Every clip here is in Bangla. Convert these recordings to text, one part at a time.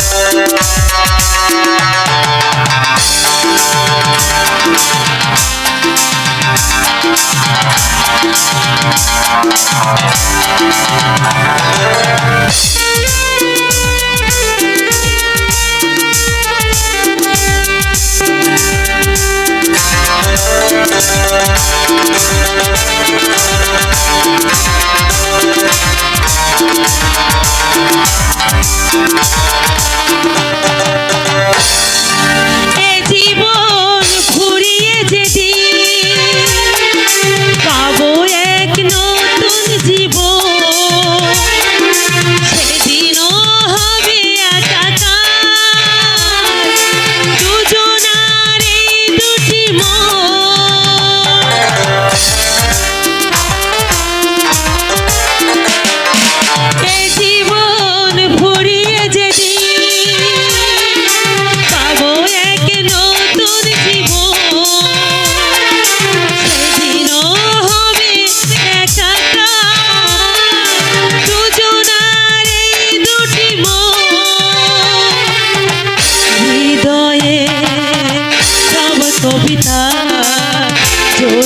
Thank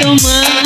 tomando.